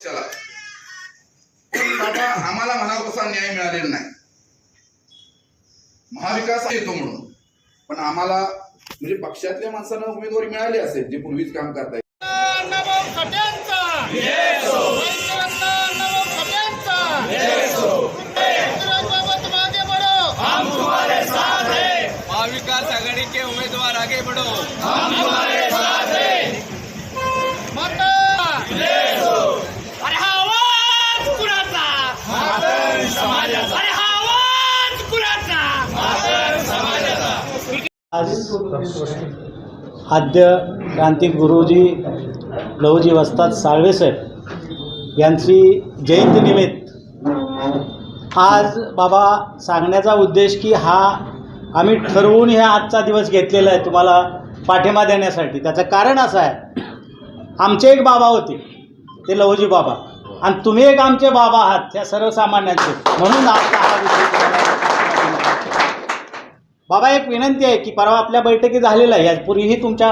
चला. आम्हाला म्हणावं तसा न्याय मिळालेला नाही. महाविकास येतो म्हणून. पण आम्हाला म्हणजे पक्षातल्या माणसांना उमेदवारी मिळाली असेल जे पूर्वीच काम करताय नवं खट्यांचा वैद्यवंत नवं खट्यांचा इंग्रजबाबत मागे बढो महाविकास आघाड़ी के उम्मीदवार आगे बढ़ो. आद्य क्रांतिक गुरुजी लहुजी वस्ताद साळवेसाहेब यांची जयंतीनिमित्त आज बाबा सांगण्याचा उद्देश की हा आम्ही ठरवून ह्या आजचा दिवस घेतलेला आहे तुम्हाला पाठिंबा देण्यासाठी. त्याचं कारण असं आहे आमचे एक बाबा होते ते लहुजी बाबा. आणि तुम्ही एक आमचे बाबा आहात त्या सर्वसामान्यांचे. म्हणून आजचा हा विषय बाबा एक विनंती आहे की परवा आपल्या बैठकी झालेल्या आहे. यापूर्वीही तुमच्या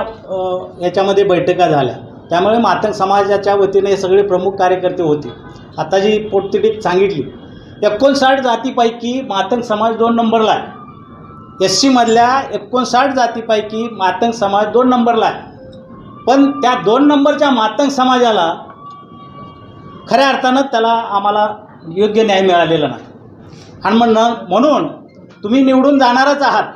याच्यामध्ये बैठका झाल्या. त्यामुळे मातंग समाजाच्या वतीने हे सगळे प्रमुख कार्यकर्ते होते. आता जी पोटतिडीत सांगितली एकोणसाठ जातीपैकी मातंग समाज दोन नंबरला आहे. एस सीमधल्या एकोणसाठ जातीपैकी मातंग समाज दोन नंबरला आहे. पण त्या दोन नंबरच्या मातंग समाजाला खऱ्या अर्थानं त्याला आम्हाला योग्य न्याय मिळालेला नाही. आणि म्हणणं म्हणून तुम्ही निवडून जाणारच आहात.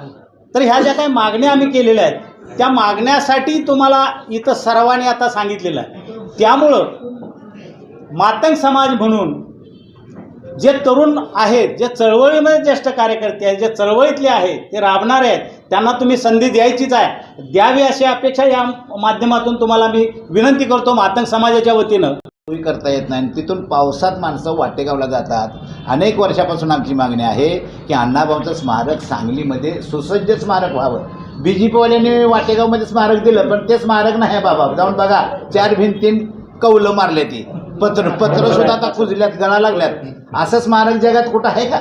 तर ह्या ज्या काही मागण्या आम्ही केलेल्या आहेत त्या मागण्यासाठी तुम्हाला इथं सर्वांनी आता सांगितलेलं आहे. त्यामुळं मातंग समाज म्हणून जे तरुण आहेत जे चळवळीमध्ये ज्येष्ठ कार्यकर्ते आहेत जे चळवळीतले आहेत ते राबणारे आहेत त्यांना तुम्ही संधी द्यायचीच आहे. द्यावी अशी अपेक्षा या माध्यमातून तुम्हाला मी विनंती करतो मातंग समाजाच्या वतीनं. सोयी करता येत नाही. आणि तिथून पावसात माणसं वाटेगावला जातात. अनेक वर्षापासून आमची मागणी आहे की अण्णाभाऊचं स्मारक सांगलीमध्ये सुसज्ज स्मारक व्हावं. बी जे पीवाल्यांनी वाटेगावमध्ये स्मारक दिलं पण ते स्मारक नाही आहे बाबा. जाऊन बघा चार भिंतीन कौलं मारले ती. पत्र पत्र सुद्धा आता कुजल्यात गळा लागल्यात. असं स्मारक जगात कुठं आहे का?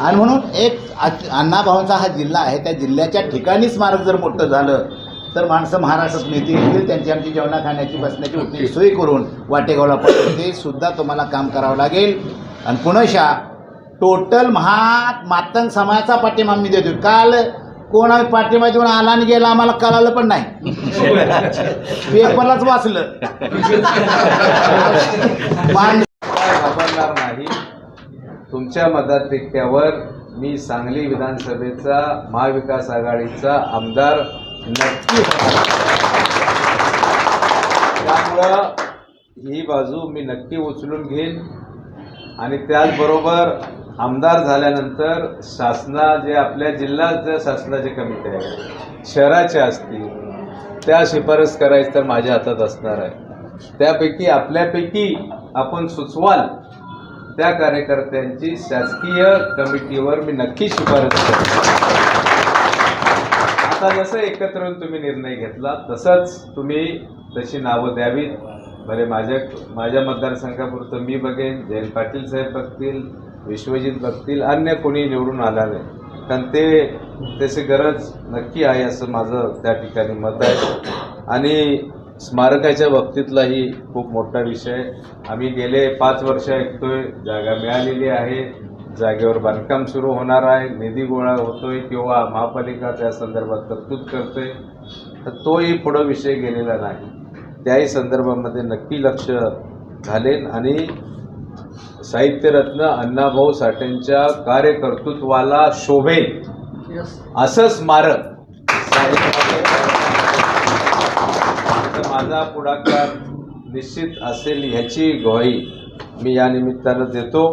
आणि म्हणून एक अण्णाभाऊंचा हा जिल्हा आहे. त्या जिल्ह्याच्या ठिकाणी स्मारक जर मोठं झालं तर माणसं महाराष्ट्रात नेते येतील त्यांची आमची जेवणा खाण्याची बसण्याची उठण्याची सोय करून वाटेगावला ते सुद्धा तुम्हाला काम करावं लागेल. आणि पुनशा टोटल महा मातंग समाजाचा पाठिंबा आम्ही देतो काल कोण आम्ही पाठिंबा देऊन आला आणि गेला आम्हाला कळालं पण नाही. पेपरलाच वाचलं. मान घाबरणार नाही. तुमच्या मताधिक्यावर मी सांगली विधानसभेचा महाविकास आघाडीचा आमदार त्यामुळं ही बाजू मी नक्की उचलून घेईन. आणि त्याचबरोबर आमदार झाल्यानंतर शासना जे आपल्या जिल्ह्याच्या शासनाचे कमिटी आहे शहराच्या असतील त्या शिफारस करायची तर माझ्या हातात असणार आहे. त्यापैकी आपल्यापैकी आपण सुचवाल त्या कार्यकर्त्यांची शासकीय कमिटीवर मी नक्की शिफारस करेन आता जसं एकत्र येऊन तुम्ही निर्णय घेतला तसंच तुम्ही तशी नावं द्यावीत. भले माझ्या माझ्या मतदारसंघापुरतं मी बघेन जयंत पाटील साहेब बघतील विश्वजित बघतील अन्य कोणी निवडून आला नाही. कारण ते त्याची गरज नक्की आहे असं माझं त्या ठिकाणी मत आहे. आणि स्मारकाच्या बाबतीतलाही खूप मोठा विषय. आम्ही गेले पाच वर्ष ऐकतोय जागा मिळालेली आहे. जागेवर बांधकाम सुरू होणार आहे. निधी गोळा होतोय किंवा महापालिका त्या संदर्भात तरतूद करतोय. तर तोही पुढं विषय गेलेला नाही. त्याही संदर्भामध्ये नक्की लक्ष घालेन आणि साहित्यरत्न अण्णाभाऊ साठेंच्या कार्यकर्तृत्वाला शोभेल. असं स्मारक माझा पुढाकार निश्चित असेल ह्याची ग्वाही मी या निमित्तानं देतो.